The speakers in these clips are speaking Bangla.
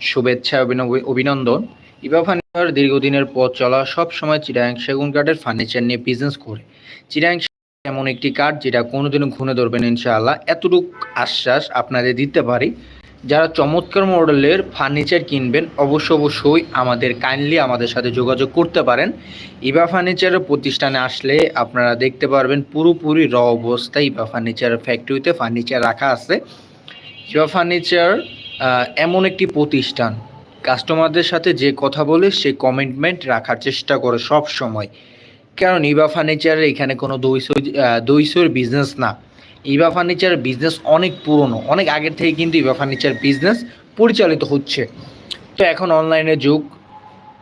শুভেচ্ছা অভিনন্দন। ইভা ফার্নিচার দীর্ঘদিনের পথ চলা সব সময় চিরাং সেগুন কাঠের ফার্নিচার নিয়ে বিজনেস করে। চিরাং এমন একটি কাঠ যেটা কোনোদিনও ঘুরে ধরবেন ইনশাআল্লাহ। এতটুক আশ্বাস আপনাদের দিতে পারি। যারা চমৎকার মডেলের ফার্নিচার কিনবেন, অবশ্য অবশ্যই আমাদের কাইন্ডলি আমাদের সাথে যোগাযোগ করতে পারেন। ইভা ফার্নিচারের প্রতিষ্ঠানে আসলে আপনারা দেখতে পারবেন পুরোপুরি র অবস্থায় ইভা ফার্নিচার ফ্যাক্টরিতে ফার্নিচার রাখা আছে। ইভা ফার্নিচার এমন একটি প্রতিষ্ঠান। কাস্টমারদের সাথে যে কথা বলে সে কমিটমেন্ট রাখার চেষ্টা করে সব সময়। কারণ ইভা ফার্নিচারের এখানে কোনো দইসই দইসইয়ের বিজনেস না। ইভা ফার্নিচারের বিজনেস অনেক পুরনো। অনেক আগের থেকে কিন্তু ইভা ফার্নিচার বিজনেস পরিচালিত হচ্ছে। তো এখন অনলাইনের যুগ।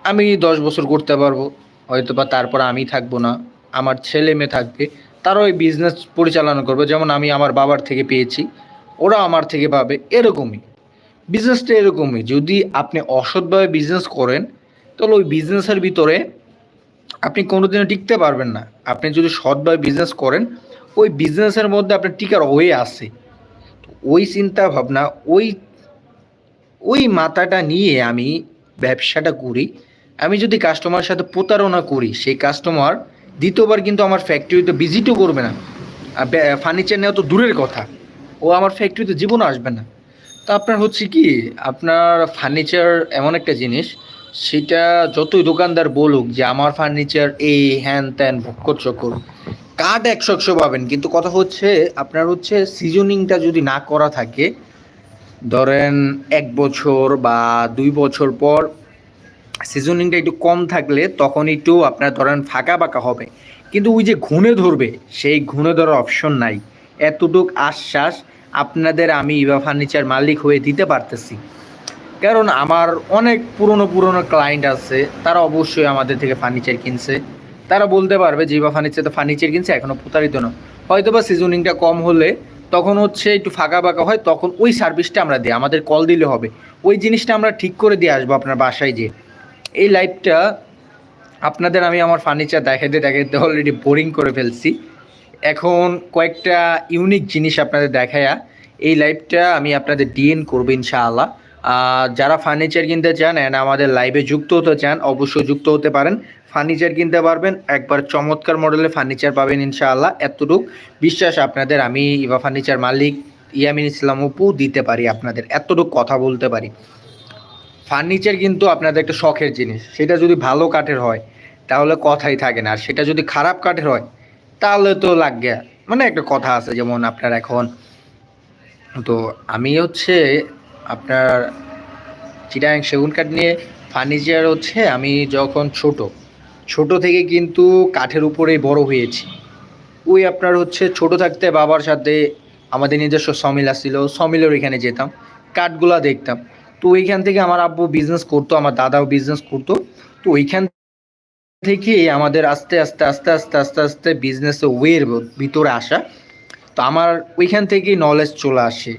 আমি দশ বছর করতে পারব। হয়তো বা তারপর আমি থাকব না। আমার ছেলে মেয়ে থাকবে। তারাও এই বিজনেস পরিচালনা করবে। যেমন আমি আমার বাবার থেকে পেয়েছি। ওরা আমার থেকে পাবে। এরকমই। বিজনেসটা এরকমই। যদি আপনি অসৎভাবে বিজনেস করেন, তাহলে ওই বিজনেসের ভিতরে আপনি কোনোদিনও টিকতে পারবেন না। আপনি যদি সৎভাবে বিজনেস করেন, ওই বিজনেসের মধ্যে আপনার টিকার হয়ে আছে। ওই চিন্তা ভাবনা ওই ওই মাথাটা নিয়ে আমি ব্যবসাটা করি। আমি যদি কাস্টমারের সাথে প্রতারণা করি, সেই কাস্টমার দ্বিতীয়বার কিন্তু আমার ফ্যাক্টরিতে ভিজিটও করবে না। ফার্নিচার নেওয়া তো দূরের কথা। ও আমার ফ্যাক্টরিতে জীবনও আসবে না। তো আপনার হচ্ছে কি, আপনার ফার্নিচার এমন একটা জিনিস, সেটা যতই দোকানদার বলুক যে আমার ফার্নিচার এই হ্যান ত্যান ভক্কর চক্কর, কাঠ একশো একশো পাবেন। কিন্তু কথা হচ্ছে, আপনার হচ্ছে সিজনিংটা যদি না করা থাকে, ধরেন এক বছর বা দুই বছর পর সিজনিংটা একটু কম থাকলে তখন একটু আপনার ধরেন ফাঁকা বাঁকা হবে। কিন্তু ওই যে ঘুণে ধরবে, সেই ঘুণে ধরার অপশন নাই। এতটুক আশ্বাস আপনাদের আমি ইভা ফার্নিচার মালিক হয়ে দিতে পারতেছি। কারণ আমার অনেক পুরনো পুরনো ক্লায়েন্ট আছে, তারা অবশ্যই আমাদের থেকে ফার্নিচার কিনছে। তারা বলতে পারবে যে ইভা ফার্নিচার তো ফার্নিচার কিনছে এখনও প্রতারিত না। হয়তো বা সিজনিংটা কম হলে তখন হচ্ছে একটু ফাঁকা ফাঁকা হয়, তখন ওই সার্ভিসটা আমরা দিই, আমাদের কল দিলে হবে। ওই জিনিসটা আমরা ঠিক করে দিয়ে আসব আপনার বাসায় যে এই লাইফটা আপনাদের আমি আমার ফার্নিচার দেখাতে দেখাতে অলরেডি বোরিং করে ফেলছি। এখন কয়েকটা ইউনিক জিনিস আপনাদের দেখায়া, এই লাইভটা আমি আপনাদের ডিএন করব ইনশাআল্লাহ। যারা ফার্নিচার কিনতে চান অ্যান্ড আমাদের লাইভে যুক্ত হতে চান, অবশ্যই যুক্ত হতে পারেন। ফার্নিচার কিনতে পারবেন, একবার চমৎকার মডেলের ফার্নিচার পাবেন ইনশাআল্লাহ। এতটুক বিশ্বাস আপনাদের, আমি ইভা ফার্নিচার মালিক ইয়ামিন ইসলাম উপু দিতে পারি আপনাদের, এতটুক কথা বলতে পারি। ফার্নিচার কিন্তু আপনাদের একটা শখের জিনিস, সেটা যদি ভালো কাঠের হয়, তাহলে কথাই থাকে না। আর সেটা যদি খারাপ কাঠের হয় তাহলে তো লাগবে। মানে একটা কথা আছে, যেমন আপনার এখন, তো আমি হচ্ছে আপনার চিটাং সেগুন কাঠ নিয়ে ফার্নিচার হচ্ছে, আমি যখন ছোট ছোট থেকে কিন্তু কাঠের উপরেই বড় হয়েছি। ওই আপনার হচ্ছে ছোট থাকতে বাবার সাথে আমাদের নিজস্ব সমিল আসছিল, সমিলের ওইখানে যেতাম, কাঠগুলা দেখতাম। তো ওইখান থেকে আমার আব্বু বিজনেস করতো, আমার দাদাও বিজনেস করতো, তো ওইখান থেকে আমাদের আস্তে আস্তে আস্তে আস্তে আস্তে আস্তে বিজনেসে ওয়ের ভিতরে আসা। তো আমার ওইখান থেকেই নলেজ চলে আসে।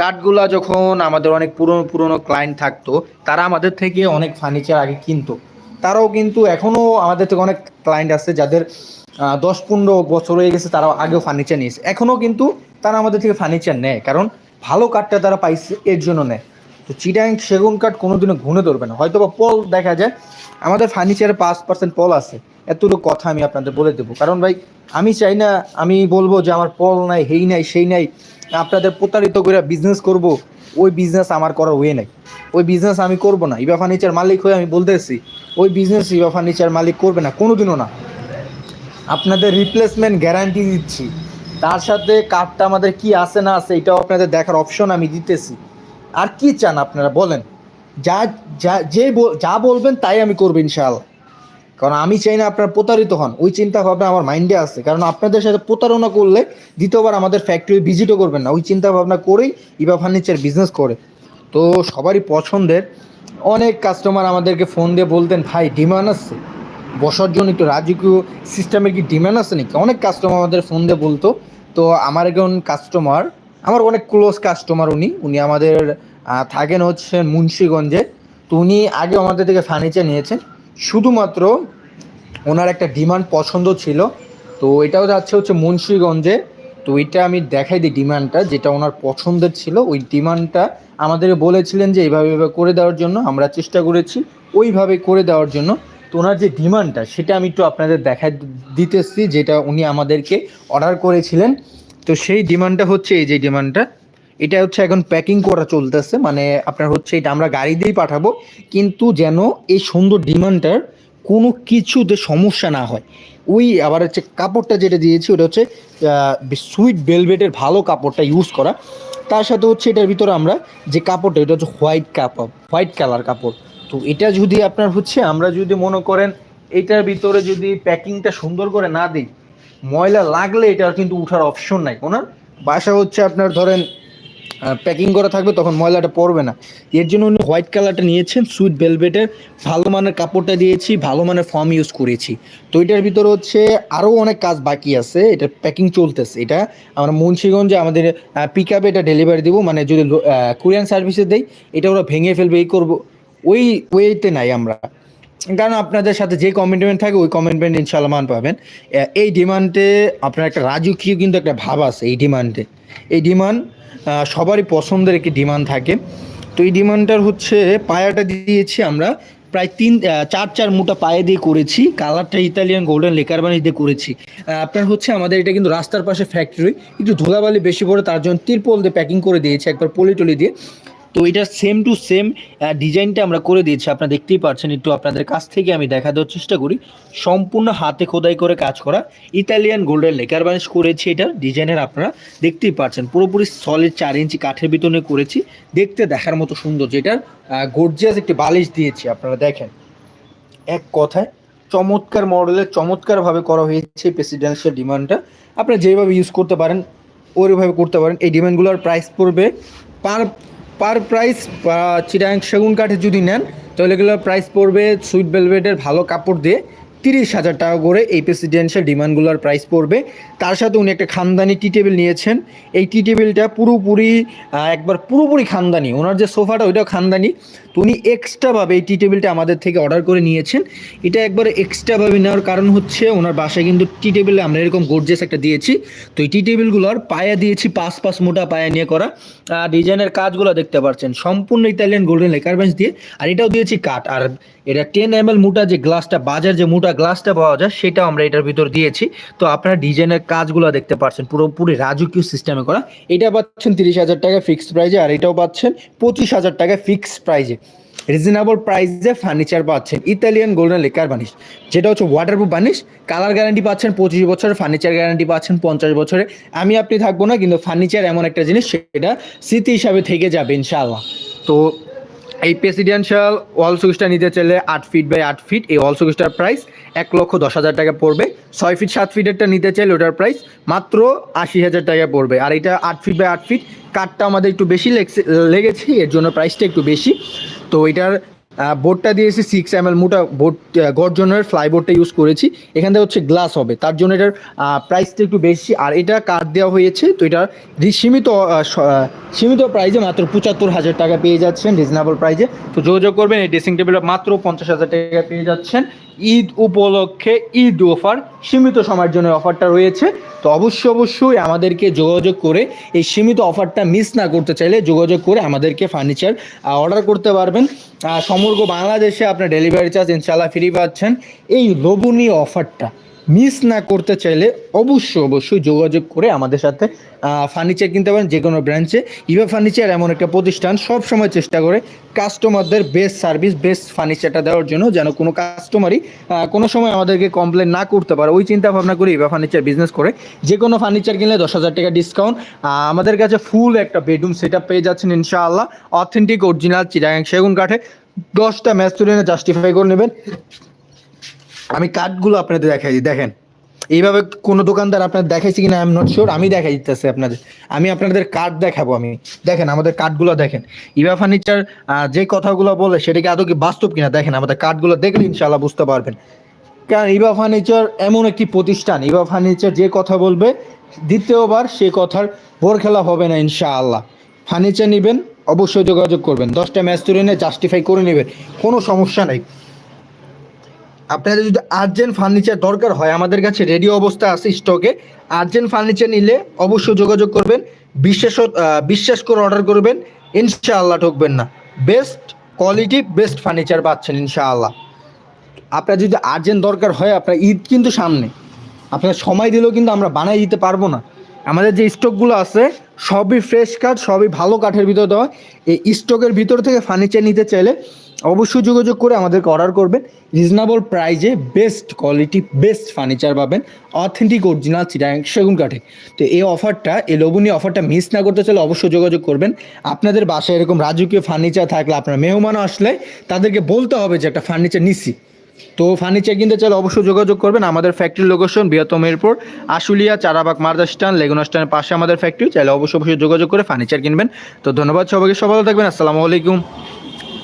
কাঠগুলা যখন আমাদের অনেক পুরনো পুরনো ক্লায়েন্ট থাকতো, তারা আমাদের থেকে অনেক ফার্নিচার আগে কিনতো। তারাও কিন্তু এখনও আমাদের থেকে অনেক ক্লায়েন্ট আছে যাদের দশ, পনেরো বছর হয়ে গেছে, তারাও আগেও ফার্নিচার নিয়েছে। এখনও কিন্তু তারা আমাদের থেকে ফার্নিচার নেয়, কারণ ভালো কাঠটা তারা পাইছে, এর জন্য নেয়। তো চিটাং সেগুন কাঠ কোনোদিনও ঘুরে ধরবে না। হয়তো বা পল দেখা যায়, আমাদের ফার্নিচারে পাঁচ পার্সেন্ট পল আছে। এতটুকু কথা আমি আপনাদের বলে দেবো। কারণ ভাই, আমি চাই না, আমি বলব যে আমার পল নাই, হেই নাই, সেই নাই, আপনাদের প্রতারিত করে বিজনেস করব, ওই বিজনেস আমার করার ওয়ে নাই। ওই বিজনেস আমি করব না। ইবা ফার্নিচার মালিক হয়ে আমি বলতেছি ওই বিজনেস ইবা ফার্নিচার মালিক করবে না, কোনোদিনও না। আপনাদের রিপ্লেসমেন্ট গ্যারান্টি দিচ্ছি। তার সাথে কার্ডটা আমাদের কি আছে না আছে, এটাও আপনাদের দেখার অপশন আমি দিতেছি। আর কি চান আপনারা? বলেন। যা যা, যে যা বলবেন তাই আমি করব ইনশাআল্লাহ। কারণ আমি চাই না আপনারা প্রতারিত হন। ওই চিন্তা ভাবনা আমার মাইন্ডে আছে। কারণ আপনাদের সাথে প্রতারণা করলে দ্বিতীয়বার আমাদের ফ্যাক্টরি ভিজিটও করবেন না। ওই চিন্তা ভাবনা করেই ইবা ফার্নিচার বিজনেস করে। তো সবারই পছন্দের অনেক কাস্টমার আমাদেরকে ফোন দিয়ে বলতেন, ভাই ডিমান্ড আছে। বসার জন্য একটু রাজকীয় সিস্টেমের কি ডিমান্ড আছে নাকি? অনেক কাস্টমার আমাদের ফোন দিয়ে বলতো। তো আমার একজন কাস্টমার আমার অনেক ক্লোজ কাস্টমার উনি। উনি আমাদের থাকেন হচ্ছে মুন্সীগঞ্জে। তো উনি আগে আমাদের থেকে ফার্নিচার নিয়েছেন। শুধুমাত্র ওনার একটা ডিমান্ড পছন্দ ছিল। তো এটাও যাচ্ছে হচ্ছে মুন্সীগঞ্জে। তো এটা আমি দেখাই দিই ডিমান্ডটা যেটা ওনার পছন্দের ছিল। ওই ডিমান্ডটা আমাদের বলেছিলেন যে এইভাবে এইভাবে করে দেওয়ার জন্য। আমরা চেষ্টা করেছি ওইভাবে করে দেওয়ার জন্য। তো ওনার যে ডিমান্ডটা সেটা আমি একটু আপনাদের দেখা দিতেছি, যেটা উনি আমাদেরকে অর্ডার করেছিলেন। তো সেই ডিমান্ডটা হচ্ছে এই যে ডিমান্ডটা এটা হচ্ছে এখন প্যাকিং করা চলতেছে মানে আপনার হচ্ছে এটা আমরা গাড়ি দিয়েই পাঠাবো, কিন্তু যেন এই সুন্দর ডিমান্ডটার কোনো কিছুতে সমস্যা না হয়। ওই আবার হচ্ছে কাপড়টা যেটা দিয়েছি, ওটা হচ্ছে সুইট বেলভেটের ভালো কাপড়টা ইউজ করা। তার সাথে হচ্ছে এটার ভিতরে আমরা যে কাপড়টা, এটা হচ্ছে হোয়াইট কাপড় হোয়াইট কালার কাপড়। তো এটা যদি আপনার হচ্ছে, আমরা যদি মনে করেন এটার ভিতরে যদি প্যাকিংটা সুন্দর করে না দিই ময়লা লাগলে এটার কিন্তু উঠার অপশন নাই ওনার বাসা হচ্ছে আপনার ধরেন প্যাকিং করা থাকবে, তখন ময়লাটা পড়বে না। এর জন্য উনি হোয়াইট কালারটা নিয়েছেন সুইট ভেলভেটের ভালো মানের কাপড়টা দিয়েছি, ভালো মানের ফর্ম ইউজ করেছি। তো এটার ভিতরে হচ্ছে আরও অনেক কাজ বাকি আছে, এটা প্যাকিং চলতেছে। এটা আমরা মুন্সিগঞ্জে আমাদের পিক আপে এটা ডেলিভারি দেবো মানে যদি কুরিয়ান সার্ভিসে দেই, এটা ওরা ভেঙে ফেলবে, এই করব। ওই ওয়েতে নাই আমরা। কারণ আপনাদের সাথে যে কমিটমেন্ট থাকে, ওই কমিটমেন্ট ইনশাল্লাহ মান পাবেন। এই ডিমান্ডে আপনার একটা রাজকীয় কিন্তু একটা ভাব আছে এই ডিমান্ডে এই ডিমান্ড সবারই পছন্দের একটি ডিমান্ড থাকে। তো এই ডিমান্ডটার হচ্ছে, পায়াটা দিয়েছি আমরা প্রায় তিন চার চার মোটা পায়ে দিয়ে করেছি। কালারটা ইতালিয়ান গোল্ডেন লেকার বানিয়ে দিয়ে করেছি। আপনার হচ্ছে আমাদের এটা কিন্তু রাস্তার পাশে ফ্যাক্টরি একটু ধুলাবালি বেশি পড়ে, তার জন্য তিরপল দিয়ে প্যাকিং করে দিয়েছি, একবার পলি টলি দিয়ে। তো এটা সেম টু সেম ডিজাইনটা আমরা করে দিয়েছি। আপনারা দেখতেই পাচ্ছেন, একটু আপনাদের কাছ থেকে আমি দেখা দেওয়ার চেষ্টা করি। সম্পূর্ণ হাতে খোদাই করে কাজ করা। ইতালিয়ান গোল্ডেন লেকার বানিশ করেছি এটা ডিজাইনের আপনারা দেখতেই পাচ্ছেন। পুরোপুরি সলিড চার ইঞ্চি কাঠের ভিতরে করেছি। দেখতে দেখার মতো সুন্দর যেটার গর্জিয়াস একটি বালিশ দিয়েছি, আপনারা দেখেন। এক কথায় চমৎকার মডেলের চমৎকারভাবে করা হয়েছে প্রেসিডেন্সিয়াল ডিমান্ডটা আপনারা যেভাবে ইউজ করতে পারেন, ওইভাবে করতে পারেন। এই ডিমান্ডগুলোর প্রাইস পড়বে পার পার প্রাইস চিরাং সেগুন কাঠে যদি নেন, তাহলে এগুলোর প্রাইস পড়বে সুইট ভেলভেটের ভালো কাপড় দিয়ে। তিরিশ হাজার টাকা করে এই প্রেসিডেন্সিয়াল ডিমান্ডগুলোর প্রাইস পড়বে। তার সাথে উনি একটা খানদানি টি টেবিল নিয়েছেন। এই টি টেবিলটা পুরোপুরি একবার পুরোপুরি খানদানি। ওনার যে সোফাটা, ওইটাও খানদানি। তো উনি এক্সট্রাভাবে এই টি টেবিলটা আমাদের থেকে অর্ডার করে নিয়েছেন। এটা একবার এক্সট্রাভাবে নেওয়ার কারণ হচ্ছে, ওনার বাসায় কিন্তু টি টেবিলে আমরা এরকম গোর্জেস একটা দিয়েছি। তো এই টি টেবিলগুলোর পায়া দিয়েছি পাঁচ পাঁচ মোটা পায়া নিয়ে করা। আর ডিজাইনের কাজগুলো দেখতে পাচ্ছেন, সম্পূর্ণ ইতালিয়ান গোল্ডেন লেকার বেঞ্চ দিয়ে। আর এটাও দিয়েছি কাঠ। আর এটা টেন এম এল মোটা যে গ্লাসটা বাজার যে মোটা গ্লাসটা পাওয়া যায়, সেটাও আমরা এটার ভিতর দিয়েছি। তো আপনারা ডিজাইনের কাজগুলো দেখতে পাচ্ছেন পুরোপুরি রাজকীয় সিস্টেমে করা। এটা পাচ্ছেন তিরিশ হাজার টাকা ফিক্সড প্রাইজে আর এটাও পাচ্ছেন পঁচিশ হাজার টাকা ফিক্সড প্রাইজে রিজনেবল প্রাইসে ফার্নিচার পাচ্ছেন ইতালিয়ান গোল্ডেন লেকার বানিশ। যেটা হচ্ছে ওয়াটারপ্রুফ বানিশ কালার গ্যারান্টি পাচ্ছেন পঁচিশ বছরের ফার্নিচার গ্যারান্টি পাচ্ছেন পঞ্চাশ বছরে আমি আপনি থাকব না, কিন্তু ফার্নিচার এমন একটা জিনিস, সেটা স্মৃতি হিসাবে থেকে যাবে, ইনশাআল্লাহ। তো এই প্রেসিডেন্সিয়াল ওয়াল সুইচটা নিতে চাইলে আট ফিট বাই আট ফিট এই ওয়াল সুইচটার প্রাইস এক লক্ষ দশ হাজার টাকা পড়বে। ছয় ফিট সাত ফিটেরটা নিতে চাইলে ওটার প্রাইস মাত্র আশি হাজার টাকা পড়বে। আর এটা আট ফিট বাই আট ফিট কাঠটা আমাদের একটু বেশি লেগছে- এর জন্য প্রাইসটা একটু বেশি। তো এটার বোর্ডটা দিয়েছি সিক্স এম এল মোটা বোর্ড গর্জনের ফ্লাই বোর্ডটা ইউজ করেছি। এখান থেকে হচ্ছে গ্লাস হবে। তার জন্য এটার প্রাইসটা একটু বেশি। আর এটা কাঠ দেওয়া হয়েছে, তো এটা সীমিত সীমিত প্রাইজে মাত্র পঁচাত্তর হাজার টাকা পেয়ে যাচ্ছেন রিজনেবল প্রাইজে তো যোগাযোগ করবেন, এই ড্রেসিং টেবিলটা মাত্র পঞ্চাশ হাজার টাকা পেয়ে যাচ্ছেন। ঈদ উপলক্ষে ঈদ অফার, সীমিত সময়ের জন্য অফারটা রয়েছে। তো অবশ্যই অবশ্যই আমাদেরকে যোগাযোগ করে এই সীমিত অফারটা মিস না করতে চাইলে যোগাযোগ করে আমাদেরকে ফার্নিচার অর্ডার করতে পারবেন। সমগ্র বাংলাদেশে আপনার ডেলিভারি চার্জ ইনশাল্লাহ ফ্রি পাচ্ছেন। এই লোভনীয় অফারটা। মিস না করতে চাইলে অবশ্যই অবশ্যই যোগাযোগ করে আমাদের সাথে ফার্নিচার কিনতে পারেন যে কোনো ব্রাঞ্চে ইভা ফার্নিচার এমন একটা প্রতিষ্ঠান সব সময় চেষ্টা করে কাস্টমারদের বেস্ট সার্ভিস বেস্ট ফার্নিচারটা দেওয়ার জন্য যেন কোনো কাস্টমারই কোনো সময় আমাদেরকে কমপ্লেন না করতে পারে। ওই চিন্তা ভাবনা করে ইভা ফার্নিচার বিজনেস করে। যে কোনো ফার্নিচার কিনলে দশ হাজার টাকা ডিসকাউন্ট আমাদের কাছে ফুল একটা বেডরুম সেট পেয়ে যাচ্ছেন ইনশাআল্লাহ। অথেন্টিক অরিজিনাল চিরাং সেগুন কাঠে। দশটা ম্যাচ তুলে জাস্টিফাই করে নেবেন। আমি কার্ডগুলো আপনাদের দেখাই, দেখেন। এইভাবে কোনো দোকানদার আপনার দেখাইছি কিনা আই এম নট শিওর আমি দেখাই দিতেছি আপনাদের। আমি আপনাদের কার্ড দেখাবো আমি। দেখেন, আমাদের কার্ডগুলো দেখেন। ইভা ফার্নিচার যে কথাগুলো বলে সেটাকে আদৌ কি বাস্তব কিনা, দেখেন, আমাদের কার্ডগুলো দেখলে ইনশাল্লাহ বুঝতে পারবেন। কারণ ইভা ফার্নিচার এমন একটি প্রতিষ্ঠান। ইভা ফার্নিচার যে কথা বলবে, দ্বিতীয়বার সে কথার বোর খেলা হবে না ইনশাআল্লাহ। ফার্নিচার নেবেন, অবশ্যই যোগাযোগ করবেন। দশটা ম্যাচ তুলে নিয়ে জাস্টিফাই করে নেবেন। কোনো সমস্যা নেই। আপনাদের যদি আর্জেন্ট ফার্নিচার দরকার হয়, আমাদের কাছে রেডি অবস্থা আছে স্টকে আর্জেন্ট ফার্নিচার নিলে অবশ্যই যোগাযোগ করবেন বিশ্বাস বিশ্বাস করে অর্ডার করবেন, ইনশাআল্লাহ ঠকবেন না। বেস্ট কোয়ালিটি বেস্ট ফার্নিচার পাচ্ছেন ইনশাআল্লাহ। আপনার যদি আর্জেন্ট দরকার হয়, আপনার ঈদ কিন্তু সামনে। আপনার সময় দিলেও কিন্তু আমরা বানাই দিতে পারব না। আমাদের যে স্টকগুলো আছে, সবই ফ্রেশ কাঠ সবই ভালো কাঠের ভিতর দেওয়া। এই স্টকের ভিতর থেকে ফার্নিচার নিতে চাইলে অবশ্যই যোগাযোগ করে আমাদেরকে অর্ডার করবেন। রিজনেবল প্রাইজে বেস্ট কোয়ালিটি বেস্ট ফার্নিচার পাবেন। অথেন্টিক অরিজিনাল চিরাং সেগুন কাঠে। তো এই অফারটা এই লোভনীয় অফারটা মিস না করতে চাইলে অবশ্যই যোগাযোগ করবেন। আপনাদের বাসায় এরকম রাজকীয় ফার্নিচার থাকলে, আপনার মেহমান আসলে তাদেরকে বলতে হবে যে একটা ফার্নিচার নিচ্ছি তো ফার্নিচার কিনতে চাইলে অবশ্যই যোগাযোগ করবেন। আমাদের ফ্যাক্টরি লোকেশন বৃহত্তম এরপর আশুলিয়া, চারাবাগ মার্দা স্ট্যান্ড, লেগুনা স্ট্যান্ডের পাশে আমাদের ফ্যাক্টরি চাইলে অবশ্যই অবশ্যই যোগাযোগ করে ফার্নিচার কিনবেন। তো ধন্যবাদ সবাইকে। সবাই থাকবেন। আসসালামু আলাইকুম।